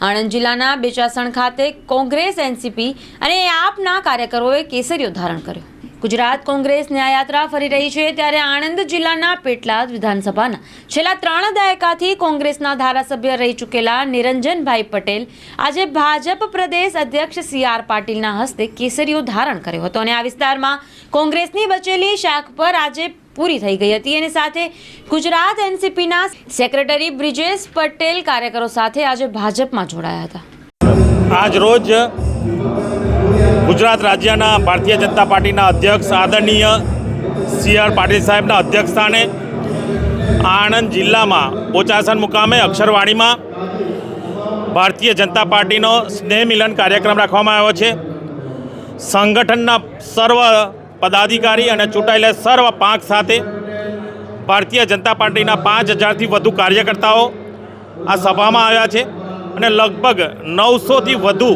આણંદ જિલ્લાના બેચાસણ ખાતે કોંગ્રેસ એનસીપી અને આપના કાર્યકરોએ કેસરીઓ ધારણ કર્યો. ગુજરાત કોંગ્રેસ ન્યાયાત્રા ફરી રહી છે ત્યારે આણંદ જિલ્લાના પેટલાદ વિધાનસભાના. છેલ્લા ત્રણ દાયકાથી કોંગ્રેસના ધારાસભ્ય રહી ચૂકેલા નિરંજનભાઈ પટેલ આજે ભાજપ પ્રદેશ અધ્યક્ષ સી આર પાટીલના હસ્તે કેસરીઓ ધારણ કર્યો હતો અને આ વિસ્તારમાં કોંગ્રેસની બચેલી શાખ પર આજે પૂરી થઈ ગઈ હતી. એની સાથે ગુજરાત એનસીપીના સેક્રેટરી બ્રિજેશ પટેલ કાર્યકરો સાથે આજે ભાજપમાં જોડાયા હતા. આજ રોજ ગુજરાત રાજ્યના ભારતીય જનતા પાર્ટીના અધ્યક્ષ આદરણીય સી આર પાટીલ સાહેબના અધ્યક્ષસ્થાને આણંદ જિલ્લામાં બોચાસન મુકામે અક્ષરવાણીમાં ભારતીય જનતા પાર્ટીનો સ્નેહ મિલન કાર્યક્રમ રાખવામાં આવ્યો છે. સંગઠનના સર્વ પદાધિકારી અને ચૂંટાયેલા સર્વ પાંખ સાથે ભારતીય જનતા પાર્ટીના પાંચ હજારથી વધુ કાર્યકર્તાઓ આ સભામાં આવ્યા છે અને લગભગ નવસોથી વધુ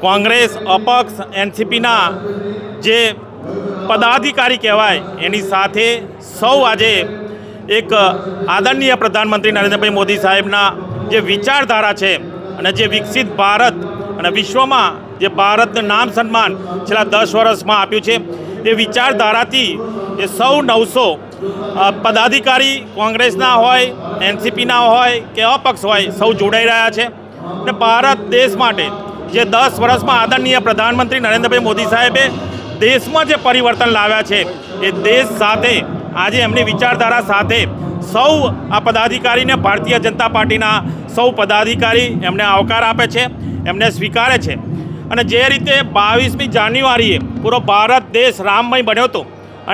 કોંગ્રેસ, અપક્ષ, એનસીપીના જે પદાધિકારી કહેવાય, એની સાથે સૌ આજે એક આદરણીય પ્રધાનમંત્રી નરેન્દ્રભાઈ મોદી સાહેબના જે વિચારધારા છે અને જે વિકસિત ભારત અને વિશ્વમાં જે ભારતનું નામ સન્માન છેલ્લા દસ વર્ષમાં આપ્યું છે, એ વિચારધારાથી એ સૌ નવસો પદાધિકારી કોંગ્રેસના હોય, એનસીપીના હોય કે અપક્ષ હોય સૌ જોડાઈ રહ્યા છે. અને ભારત દેશ માટે જે દસ વર્ષમાં આદરણીય પ્રધાનમંત્રી નરેન્દ્રભાઈ મોદી સાહેબે દેશમાં જે પરિવર્તન લાવ્યા છે, એ દેશ સાથે, આજે એમની વિચારધારા સાથે સૌ આ પદાધિકારીને ભારતીય જનતા પાર્ટીના સૌ પદાધિકારી એમને આવકાર આપે છે, એમને સ્વીકારે છે. અને જે રીતે બાવીસમી જાન્યુઆરીએ પૂરો ભારત દેશ રામમય બન્યો હતો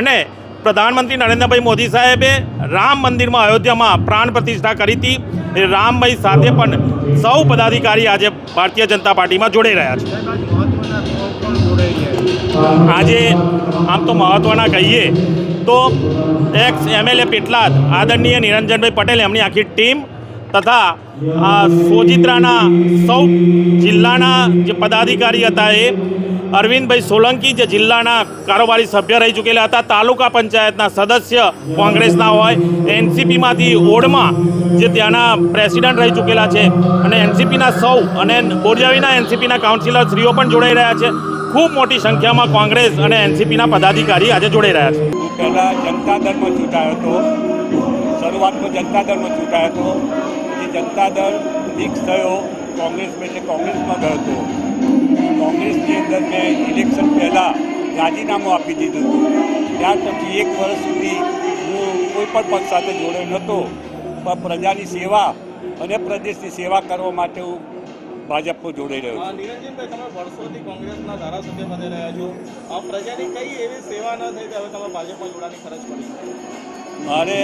અને પ્રધાનમંત્રી નરેન્દ્રભાઈ મોદી સાહેબે રામ મંદિરમાં અયોધ્યામાં પ્રાણ પ્રતિષ્ઠા કરી હતી, એ રામમય સાથે પણ સૌ પદાધિકારી આજે ભારતીય જનતા પાર્ટીમાં જોડાઈ રહ્યા છે. આજે આમ તો મહત્ત્વના કહીએ તો એક્સ એમએલએ પેટલાદ આદરણીય નિરંજનભાઈ પટેલ એમની આખી ટીમ તથા, આ સોજિત્રાના સૌ જિલ્લાના જે પદાધિકારી હતા એ અરવિંદભાઈ સોલંકી જે જિલ્લાના કારોબારી સભ્ય રહી ચૂકેલા હતા, તાલુકા પંચાયતના સદસ્ય કોંગ્રેસના હોય, એનસીપીમાંથી ઓડમાં જે ત્યાંના પ્રેસિડન્ટ રહી ચૂકેલા છે અને એનસીપીના સૌ અને બોરજાવીના એનસીપીના કાઉન્સિલર શ્રીઓ પણ જોડાઈ રહ્યા છે. ખૂબ મોટી સંખ્યામાં કોંગ્રેસ અને એનસીપીના પદાધિકારી આજે જોડાઈ રહ્યા છે. પહેલાં જનતા દળમાં ચૂંટાયો હતો. શરૂઆતમાં જનતા દળમાં ચૂંટાયો હતો. પછી જનતા દળ મિક્સ થયો. કોંગ્રેસમાં એટલે કોંગ્રેસમાં ગયો હતો. કોંગ્રેસની અંદર મેં રાજીનામું આપી દીધું હતું. ત્યાર પછી એક વર્ષ સુધી હું કોઈ પણ પક્ષ સાથે જોડ્યો નહોતો. પણ પ્રજાની સેવા અને પ્રદેશની સેવા કરવા માટે હું ભાજપમાં જોડાઈ રહ્યો છું. નિરંજનભાઈ તમે વર્ષોથી કોંગ્રેસના ધારાસભ્ય પદે રહ્યા છો. પ્રજાની કઈ એવી સેવા ન થઈ હવે તમે ભાજપમાં જોડાની ફરજ પડી? મારે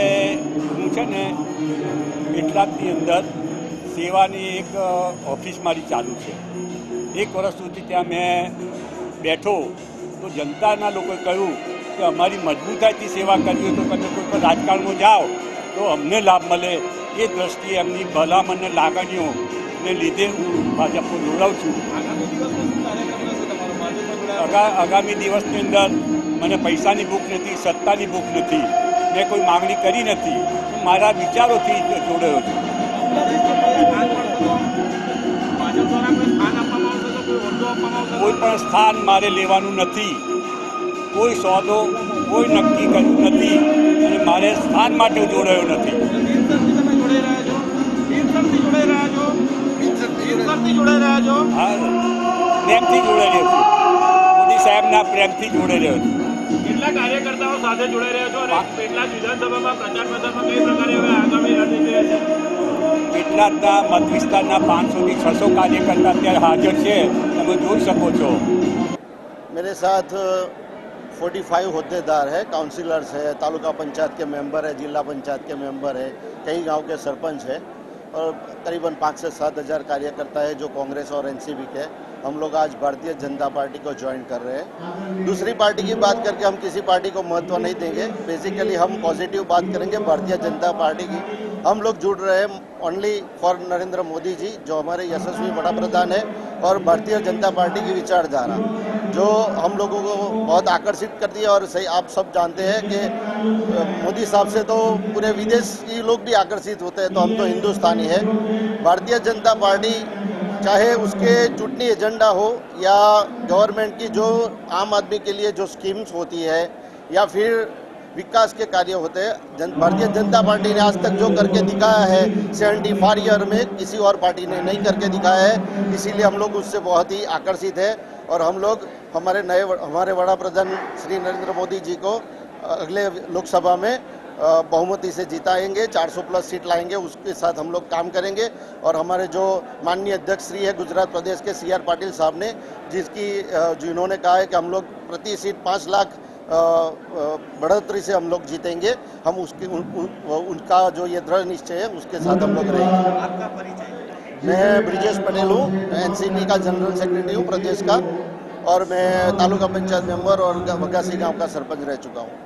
હું છે ને કેટલાકની અંદર સેવાની એક ઓફિસ મારી ચાલુ છે. એક વર્ષ સુધી ત્યાં મેં બેઠો તો જનતાના લોકોએ કહ્યું કે અમારી મજબૂતાઈથી સેવા કરવી તો તમે કોઈ પણ રાજકારણમાં જાઓ તો અમને લાભ મળે. એ દ્રષ્ટિએ એમની ભલામણને લાગણીઓને લીધે હું ભાજપને જોડાઉં છું. આગામી દિવસની અંદર મને પૈસાની ભૂખ નથી, સત્તાની ભૂખ નથી. મેં કોઈ માંગણી કરી નથી. મારા વિચારોથી જોડાયો છું. કોઈ પણ સ્થાન મારે લેવાનું નથી. કોઈ સોદો કોઈ નક્કી કર્યું નથી અને મારે સ્થાન માટે જોડાયો નથી. હા પ્રેમથી રહ્યો છું મોદી સાહેબના પ્રેમથી રહ્યો છું કેટલા કાર્યકર્તાઓ સાથે જોડાઈ રહ્યા છો અને કેટલા વિધાનસભામાં પ્રચાર પ્રસારમાં કઈ પ્રકારે હવે આગામી રણનીતિ રહેશે કેટલાકના મત વિસ્તારના પાંચસોથી છસો કાર્યકર્તા અત્યારે હાજર છે તમે જોઈ શકો છો मेरे साथ 45 होद्देदार है काउंसिलर्स है तालुका पंचायत के मेंबर है जिला पंचायत के मेंबर है कई गांव के सरपंच है और करीबन पाँच से सात हज़ार कार्यकर्ता है जो कांग्रेस और एनसीपी के हम लोग आज भारतीय जनता पार्टी को ज्वाइन कर रहे हैं। दूसरी पार्टी की बात करके हम किसी पार्टी को महत्व नहीं देंगे। बेसिकली हम पॉजिटिव बात करेंगे भारतीय जनता पार्टी की। हम लोग जुड़ रहे हैं ओनली फॉर नरेंद्र मोदी जी, जो हमारे यशस्वी बड़ा प्रधान है, और भारतीय जनता पार्टी की विचारधारा, जो हम लोगों को बहुत आकर्षित करती है और सही, आप सब जानते हैं कि मोदी साहब से तो पूरे विदेश की लोग भी आकर्षित होते हैं तो हम तो हिंदुस्तानी है। भारतीय जनता पार्टी चाहे उसके चुटनी एजेंडा हो या गवर्नमेंट की जो आम आदमी के लिए जो स्कीम्स होती है या फिर विकास के कार्य होते हैं, जन, भारतीय जनता पार्टी ने आज तक जो करके दिखाया है सेवेंटी फाइव ईयर में किसी और पार्टी ने नहीं करके दिखाया है, इसीलिए हम लोग उससे बहुत ही आकर्षित है और हम लोग हमारे नए हमारे वड़ा प्रधान श्री नरेंद्र मोदी जी को अगले लोकसभा में बहुमति से जिताएँगे 400 प्लस सीट लाएँगे उसके साथ हम लोग काम करेंगे। और हमारे जो माननीय अध्यक्ष श्री है गुजरात प्रदेश के सी आर पाटिल साहब ने जिसकी जिन्होंने कहा है कि हम लोग प्रति सीट पाँच लाख बढ़ोतरी से हम लोग जीतेंगे। हम उसकी उन, उन, उनका जो ये दृढ़ निश्चय है उसके साथ हम लोग रहेंगे। आपका परिचय? मैं ब्रिजेश पटेल हूँ एनसीपी का जनरल सेक्रेटरी हूँ प्रदेश का। और मैं तालुका पंचायत मेंबर और बगासी गाँव का सरपंच रह चुका हूँ।